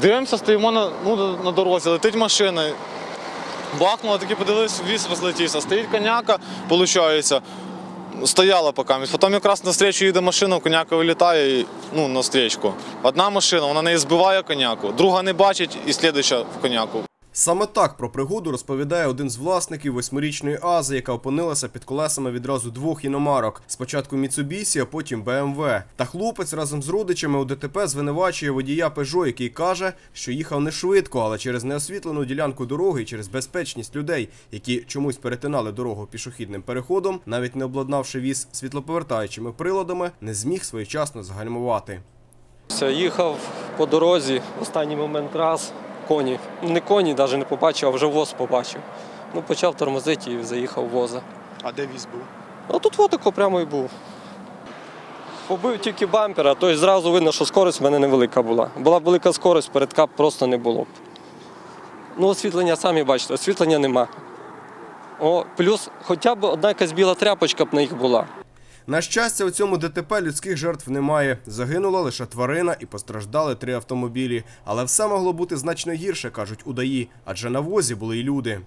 Дивимося, стоїмо на, ну, на дорозі, летить машина. Бахнула, таки подивилися, віз розлетівся. Стоїть коняка, виходить. Стояла поки. Потім якраз на встречу їде машина, коняка вилітає і, ну, на стрічку. Одна машина, вона не збиває коняку, друга не бачить і слідуюча в коняку. Саме так про пригоду розповідає один з власників восьмирічної Ази, яка опинилася під колесами відразу двох іномарок. Спочатку Міцубісі, а потім БМВ. Та хлопець разом з родичами у ДТП звинувачує водія Пежо, який каже, що їхав не швидко, але через неосвітлену ділянку дороги і через безпечність людей, які чомусь перетинали дорогу пішохідним переходом, навіть не обладнавши віз світлоповертаючими приладами, не зміг своєчасно загальмувати. Їхав по дорозі, в останній момент раз, коні. Не коні навіть не побачив, а вже воз побачив. Ну, почав тормозити і заїхав в воза. А де віз був? А тут отако прямо і був. Побив тільки бампера, тобто зразу видно, що скорість в мене невелика була. Була б велика скорість, передка просто не було б. Ну, освітлення самі бачите, освітлення нема. О, плюс хоча б одна якась біла тряпочка б на їх була. На щастя, у цьому ДТП людських жертв немає. Загинула лише тварина і постраждали три автомобілі. Але все могло бути значно гірше, кажуть удаї, адже на возі були й люди.